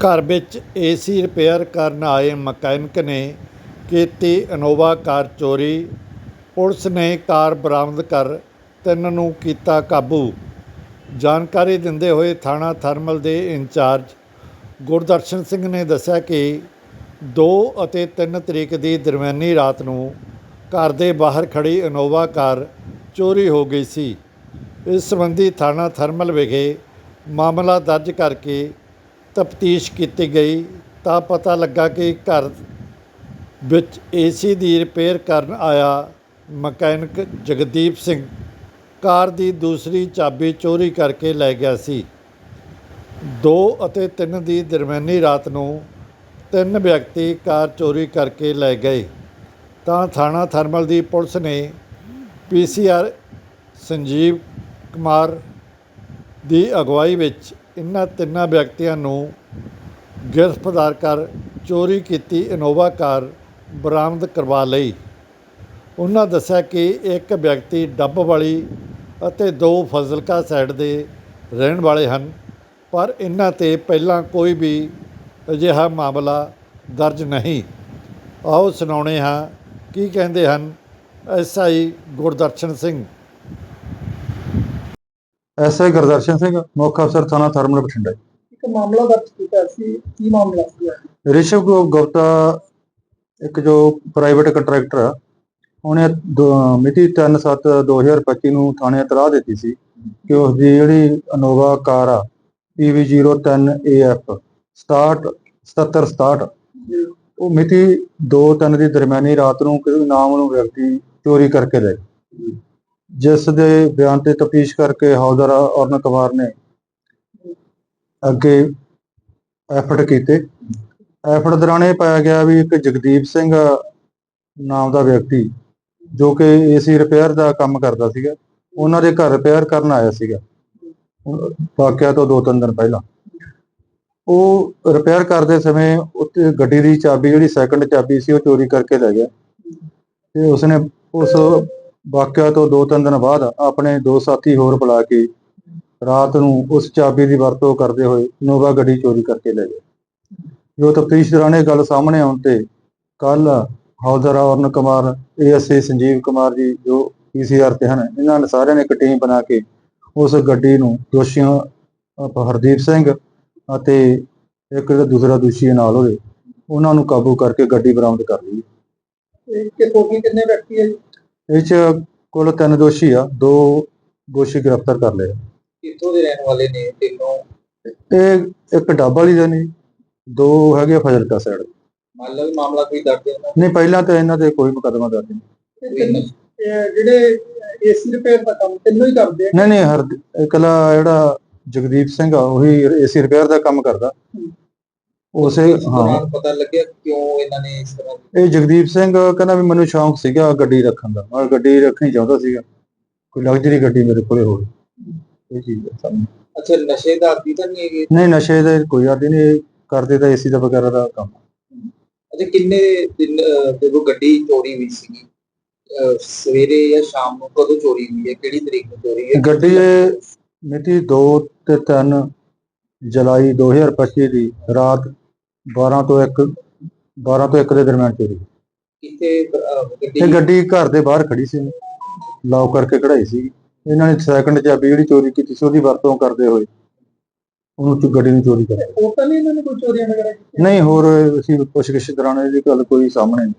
ਘਰ ਵਿੱਚ AC repair ਕਰਨ ਆਏ ਮਕੈਨਿਕ ਨੇ ਕੀਤੀ ਇਨੋਵਾ ਕਾਰ ਚੋਰੀ। ਪੁਲਿਸ ਨੇ ਕਾਰ ਬਰਾਮਦ ਕਰ ਤਿੰਨ ਨੂੰ ਕੀਤਾ ਕਾਬੂ। ਜਾਣਕਾਰੀ ਦਿੰਦੇ ਹੋਏ ਥਾਣਾ ਥਰਮਲ ਦੇ ਇੰਚਾਰਜ ਗੁਰਦਰਸ਼ਨ ਸਿੰਘ ਨੇ ਦੱਸਿਆ ਕਿ 2 ਅਤੇ 3 ਤਰੀਕ ਦੀ ਦਰਮਿਆਨੀ ਰਾਤ ਨੂੰ ਘਰ ਦੇ ਬਾਹਰ ਖੜੀ ਇਨੋਵਾ ਕਾਰ ਚੋਰੀ ਹੋ ਗਈ ਸੀ। ਇਸ ਸੰਬੰਧੀ ਥਾਣਾ ਥਰਮਲ ਵਿਖੇ ਮਾਮਲਾ ਦਰਜ ਕਰਕੇ ਤਫਤੀਸ਼ ਕੀਤੀ ਗਈ ਤਾਂ ਪਤਾ ਲੱਗਾ ਕਿ ਘਰ ਵਿੱਚ ਏਸੀ ਦੀ ਰਿਪੇਅਰ ਕਰਨ ਆਇਆ ਮਕੈਨਿਕ ਜਗਦੀਪ ਸਿੰਘ। ਕਾਰ ਦੀ ਦੂਸਰੀ ਚਾਬੀ ਚੋਰੀ ਕਰਕੇ ਲੈ ਗਿਆ ਸੀ। 2 ਅਤੇ 3 ਦੀ ਦਰਮਿਆਨੀ ਰਾਤ ਨੂੰ ਤਿੰਨ ਵਿਅਕਤੀ ਕਾਰ ਚੋਰੀ ਕਰਕੇ ਲੈ ਗਏ। ਤਾਂ ਥਾਣਾ ਥਰਮਲ ਦੀ ਪੁਲਿਸ ਨੇ ਪੀਸੀਆਰ ਸੰਜੀਵ ਕੁਮਾਰ ਦੀ ਅਗਵਾਈ ਵਿੱਚ ਇਨ੍ਹਾਂ ਤਿੰਨਾਂ ਵਿਅਕਤੀਆਂ ਨੂੰ ਗ੍ਰਿਫਤਾਰ ਕਰ, ਚੋਰੀ ਕੀਤੀ ਇਨੋਵਾ ਕਾਰ ਬਰਾਮਦ ਕਰਵਾ ਲਈ। ਉਹਨਾਂ ਦੱਸਿਆ ਕਿ ਇੱਕ ਵਿਅਕਤੀ ਡੱਬ ਵਾਲੀ ਅਤੇ ਦੋ ਫਜ਼ਲਕਾ ਸਾਈਡ ਦੇ ਰਹਿਣ ਵਾਲੇ ਹਨ, ਪਰ ਇਹਨਾਂ ਤੇ ਪਹਿਲਾਂ ਕੋਈ ਵੀ ਅਜਿਹਾ ਮਾਮਲਾ ਦਰਜ ਨਹੀਂ। ਆਓ ਸੁਣਾਉਣੇ ਹਾਂ, ਕੀ ਕਹਿੰਦੇ ਹਨ ਐਸਆਈ ਗੁਰਦਰਸ਼ਨ ਸਿੰਘ। ਐਸਆਈ ਗੁਰਦਰਸ਼ਨ ਸਿੰਘ ਮੁੱਖ ਅਫਸਰ ਥਾਣਾ ਥਰਮਲ ਬਠਿੰਡਾ। ਇੱਕ ਮਾਮਲਾ ਦਰਜ ਕੀਤਾ ਸੀ ਕੀ ਮਾਮਲਾ ਸੀ? ਰਿਸ਼ਵ ਗੁਪਤਾ ਇੱਕ ਜੋ ਪ੍ਰਾਈਵੇਟ ਕੰਟਰੈਕਟਰ ਆ ਉਹਨੇ ਮਿਤੀ 3/7/2025 ਨੂੰ ਥਾਣੇ ਇਤਲਾਹ ਦਿੱਤੀ ਸੀ ਕਿ ਉਸ ਦੀ ਜਿਹੜੀ ਇਨੋਵਾ ਕਾਰ ਆ PV03AF 67 7767 ਉਹ ਮਿਤੀ 2-3 ਦੀ ਦਰਮਿਆਨੀ ਰਾਤ ਨੂੰ ਕਿਸੇ ਨਾਮ ਨੂੰ ਵਿਅਕਤੀ ਚੋਰੀ ਕਰਕੇ ਲੈ ਗਿਆ ਜਿਸ ਦੇ ਬਿਆਨ ਤੇ ਤਫਤੀਸ਼ ਕਰਕੇ ਹੌਲਦਾਰ ਅਰਨ ਕੁਮਾਰ ਨੇ ਅੱਗੇ ਐਫਰਟ ਕੀਤੇ। ਐਫਰਟ ਦੌਰਾਨ ਇਹ ਪਾਇਆ ਗਿਆ ਵੀ ਇੱਕ ਜਗਦੀਪ ਸਿੰਘ ਨਾਮ ਦਾ ਵਿਅਕਤੀ ਜੋ ਕਿ ਏਸੀ ਰਿਪੇਅਰ ਦਾ ਕੰਮ ਕਰਦਾ ਸੀਗਾ, ਉਹਨਾਂ ਦੇ ਘਰ ਰਿਪੇਅਰ ਕਰਨ ਆਇਆ ਸੀਗਾ। ਵਾਕਿਆ ਤੋਂ ਦੋ ਤਿੰਨ ਦਿਨ ਪਹਿਲਾਂ। ਉਹ ਰਿਪੇਅਰ ਕਰਦੇ ਸਮੇਂ ਉੱਤੇ ਗੱਡੀ ਦੀ ਚਾਬੀ, ਜਿਹੜੀ ਸੈਕੰਡ ਚਾਬੀ ਸੀ, ਉਹ ਚੋਰੀ ਕਰਕੇ ਲੈ ਗਿਆ। ਤੇ ਉਸਨੇ ਉਸ ਵਾਕਿਆ ਤੋਂ ਦੋ ਤਿੰਨ ਦਿਨ ਬਾਅਦ ਆਪਣੇ ਦੋ ਸਾਥੀ ਹੋਰ ਬੁਲਾ ਕੇ ਰਾਤ ਨੂੰ ਉਸ ਚਾਬੀ ਦੀ ਵਰਤੋਂ ਕਰਦੇ ਹੋਏ ਨੋਵਾ ਗੱਡੀ ਚੋਰੀ ਕਰਕੇ ਲੈ ਗਏ ਜੋ ਤਫਤੀਸ਼ ਦੌਰਾਨ ਇਹ ਗੱਲ ਸਾਹਮਣੇ ਆਉਣ ਤੇ ਕੱਲ ਹੌਲਦਾਰ ਅਰਨ ਕੁਮਾਰ, ਏਐਸਏ ਸੰਜੀਵ ਕੁਮਾਰ ਜੀ, ਜੋ ਪੀਸੀਆਰ ਤੇ ਹਨ, ਇਹਨਾਂ ਨੇ ਸਾਰਿਆਂ ਨੇ ਇੱਕ ਟੀਮ ਬਣਾ ਕੇ ਉਸ ਗੱਡੀ ਨੂੰ ਦੋਸ਼ੀਆਂ ਹਰਦੀਪ ਸਿੰਘ ਅਤੇ ਇੱਕ ਜਿਹੜਾ ਦੂਸਰਾ ਦੋਸ਼ੀ ਨਾਲ ਉਹਦੇ, ਉਹਨਾਂ ਨੂੰ ਕਾਬੂ ਕਰਕੇ ਗੱਡੀ ਬਰਾਮਦ ਕਰ ਲਈ ਤੇ ਕਿੰਨੇ ਵਿਅਕਤੀ ਹੈ ਜੀ? ਇਹ ਚ ਕੁੱਲ ਤਿੰਨ ਦੋਸ਼ੀ ਆ ਦੋ ਦੋਸ਼ੀ ਗ੍ਰਿਫਤਾਰ ਕਰ ਲਏ। ਕਿੱਥੋਂ ਦੇ ਰਹਿਣ ਵਾਲੇ ਨੇ ਤਿੰਨੋਂ? ਇਹ ਇੱਕ ਡੱਬ ਵਾਲੀ ਦਾ ਨਹੀਂ ਦੋ ਹੈਗੇ ਫਜ਼ਲਕਾ ਸਾਈਡ ਮੰਨ ਲਓ ਮਾਮਲਾ ਕੋਈ ਦਰਜ ਨਹੀਂ ਪਹਿਲਾਂ ਤਾਂ ਇਹਨਾਂ ਤੇ ਕੋਈ ਮੁਕੱਦਮਾ ਦਰਜ ਨਹੀਂ। ਜਿਹੜੇ ਏਸੀ ਰਿਪੇਅਰ ਦਾ ਕੰਮ ਤਿੰਨੋਂ ਹੀ ਕਰਦੇ ਨਹੀਂ ਨਹੀਂ ਹਰ ਇਕਲਾ ਜਿਹੜਾ ਜਗਦੀਪ ਸਿੰਘ ਆ ਉਹੀ ਏਸੀ ਰਿਪੇਅਰ ਦਾ ਕੰਮ ਕਰਦਾ। ਉਸੇ ਹਾਂ। ਦੌਰਾਨ ਪਤਾ ਲੱਗਿਆ ਕਿਉਂ ਇਹਨਾਂ ਨੇ ਇਸ ਤਰ੍ਹਾਂ ਇਹ ਜਗਦੀਪ ਸਿੰਘ ਕਹਿੰਦਾ ਵੀ ਮੈਨੂੰ ਸ਼ੌਂਕ ਸੀਗਾ ਗੱਡੀ ਰੱਖਣ ਦਾ। ਮੈਂ ਗੱਡੀ ਰੱਖਣੀ ਚਾਹੁੰਦਾ ਸੀਗਾ। ਕੋਈ ਲਗਜ਼ਰੀ ਗੱਡੀ ਮੇਰੇ ਕੋਲੇ ਹੋਵੇ। ਇਹ ਚੀਜ਼ ਹੈ ਸਾਨੂੰ ਅੱਛਾ ਨਸ਼ੇ ਦਾ ਆਦੀ ਤਾਂ ਨਹੀਂ ਹੈਗੇ? ਨਹੀਂ ਨਸ਼ੇ ਦਾ ਕੋਈ ਆਦੀ ਨਹੀਂ। ਇਹ ਕਰਦੇ ਤਾਂ ਏਸੀ ਦਾ ਵਗੈਰਾ ਦਾ ਕੰਮ। ਅੱਛਾ ਕਿੰਨੇ ਦਿਨ ਅਹ, ਜਦੋਂ ਗੱਡੀ ਚੋਰੀ ਹੋਈ ਸੀ ਸਵੇਰੇ ਜਾਂ ਸ਼ਾਮ ਨੂੰ ਕਦੋਂ ਚੋਰੀ ਹੋਈ ਹੈ? ਕਿਹੜੀ ਤਰੀਕ ਨੂੰ ਚੋਰੀ ਹੈ? ਗੱਡੀ ਇਹ ਮਿਤੀ 2 ਤੇ 3 ਜੁਲਾਈ 2025 ਦੀ ਰਾਤ 12 ਤੋਂ 1 12 ਤੋਂ 1 ਦੇ ਦਰਮਿਆਨ ਚੋਰੀ ਗੱਡੀ? ਇਹ ਗੱਡੀ ਘਰ ਦੇ ਬਾਹਰ ਖੜੀ ਸੀ। ਲੌਕ ਕਰਕੇ ਕਢਾਈ ਸੀ। ਇਹਨਾਂ ਨੇ ਸੈਕੰਡ ਚਾਬੀ ਜਿਹੜੀ ਚੋਰੀ ਕੀਤੀ ਸੀ ਉਹਦੀ ਵਰਤੋਂ ਕਰਦੇ ਹੋਏ ਉਹਨੂੰ ਚ ਗੱਡੀ ਨੂੰ ਚੋਰੀ ਕਰ। ਉਹ ਤਾਂ ਨਹੀਂ ਇਹਨਾਂ ਨੇ ਕੋਈ ਚੋਰੀਆਂ ਵਗੈਰਾ ਕੀਤੀਆਂ? ਨਹੀਂ ਹੋਰ ਅਸੀਂ ਪੁੱਛਗਿੱਛ ਦੌਰਾਨ ਇਹਦੀ ਗੱਲ ਕੋਈ ਸਾਹਮਣੇ ਨਹੀਂ।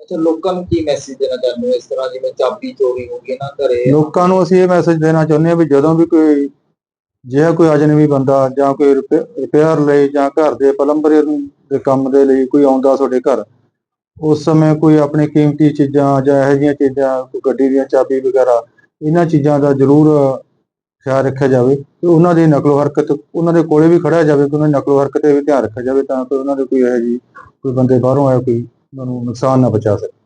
ਅੱਛਾ ਲੋਕਾਂ ਨੂੰ ਕੀ ਮੈਸੇਜ ਦੇਣਾ ਚਾਹੁੰਦੇ ਹੋ ਇਸ ਤਰ੍ਹਾਂ? ਜਿਵੇਂ ਚਾਬੀ ਚੋਰੀ ਹੋ ਗਈ ਨਾ ਘਰੇ ਲੋਕਾਂ ਨੂੰ ਅਸੀਂ ਇਹ ਮੈਸੇਜ ਦੇਣਾ ਚਾਹੁੰਦੇ ਹਾਂ ਵੀ ਜਦੋਂ ਵੀ ਕੋਈ ਜਿਹੜਾ ਕੋਈ ਅਜਨਬੀ ਬੰਦਾ ਜਾਂ ਕੋਈ ਰਿਪੇਅਰ ਲਈ ਜਾਂ ਘਰ ਦੇ ਪਲੰਬਰ ਦੇ ਕੰਮ ਦੇ ਲਈ ਕੋਈ ਆਉਂਦਾ ਤੁਹਾਡੇ ਘਰ, ਉਸ ਸਮੇਂ ਕੋਈ ਆਪਣੀ ਕੀਮਤੀ ਚੀਜ਼ਾਂ ਜਾਂ ਇਹੋ ਜਿਹੀਆਂ ਚੀਜ਼ਾਂ, ਕੋਈ ਗੱਡੀ ਦੀਆਂ ਚਾਬੀ ਵਗੈਰਾ, ਇਹਨਾਂ ਚੀਜ਼ਾਂ ਦਾ ਜ਼ਰੂਰ ਖਿਆਲ ਰੱਖਿਆ ਜਾਵੇ ਤੇ ਉਹਨਾਂ ਦੀ ਨਕਲੋ ਹਰਕਤ, ਉਹਨਾਂ ਦੇ ਕੋਲੇ ਵੀ ਖੜਿਆ ਜਾਵੇ ਕਿ ਉਹਨਾਂ ਦੀ ਨਕਲੋ ਹਰਕਤ ਤੇ ਵੀ ਧਿਆਨ ਰੱਖਿਆ ਜਾਵੇ ਤਾਂ ਕਿ ਉਹਨਾਂ ਦੇ ਕੋਈ ਇਹੋ ਜਿਹੀ ਕੋਈ ਬੰਦੇ ਬਾਹਰੋਂ ਆਏ, ਕੋਈ ਉਹਨਾਂ ਨੂੰ ਨੁਕਸਾਨ ਨਾ ਪਹੁੰਚਾ ਸਕੇ।